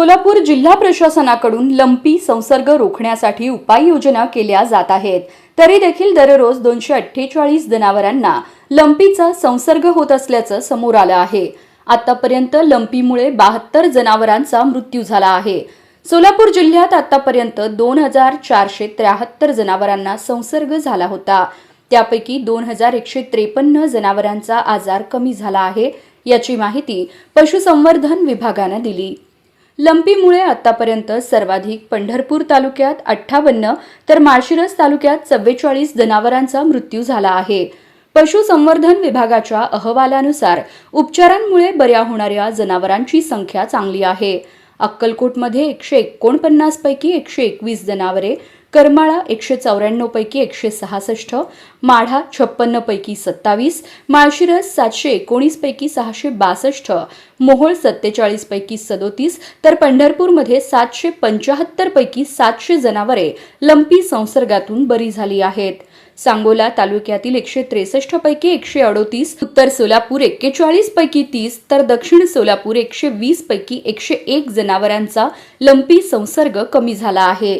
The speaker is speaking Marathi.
सोलापूर जिल्हा प्रशासनाकडून लंपी संसर्ग रोखण्यासाठी उपाययोजना केल्या जात आहेत. तरी देखील दररोज दोनशे अठ्ठेचाळीस जनावरांना लंपीचा संसर्ग होत असल्याचं समोर आलं आहे. आतापर्यंत लंपीमुळे बहात्तर जनावरांचा मृत्यू झाला आहे. सोलापूर जिल्ह्यात आतापर्यंत दोन हजार चारशे त्र्याहत्तर जनावरांना संसर्ग झाला होता. त्यापैकी दोन हजार एकशे त्रेपन्न जनावरांचा आजार कमी झाला आहे याची माहिती पशुसंवर्धन विभागानं दिली. लंपीमुळे आतापर्यंत सर्वाधिक पंढरपूर तालुक्यात अठ्ठावन्न तर माळशिरस तालुक्यात चव्वेचाळीस जनावरांचा मृत्यू झाला आहे. पशुसंवर्धन विभागाच्या अहवालानुसार उपचारांमुळे बऱ्या होणाऱ्या जनावरांची संख्या चांगली आहे. अक्कलकोटमध्ये एकशे एकोणपन्नास पैकी एकशे एकवीस जनावरे करमाळा एकशे चौऱ्याण्णवपैकी एकशे सहासष्ट माढा छप्पन्नपैकी सत्तावीस माळशिरस सातशे एकोणीसपैकी सहाशे बासष्ट मोहोळ सत्तेचाळीसपैकी सदोतीस तर पंढरपूरमध्ये सातशे पंच्याहत्तरपैकी सातशे जनावरे लंपी संसर्गातून बरी झाली आहेत. सांगोला तालुक्यातील एकशे त्रेसष्ट पैकी एकशे अडोतीस उत्तर सोलापूर एक्केचाळीस पैकी तीस तर दक्षिण सोलापूर एकशे वीस पैकी एकशे एक जनावरांचा लंपी संसर्ग कमी झाला आहे.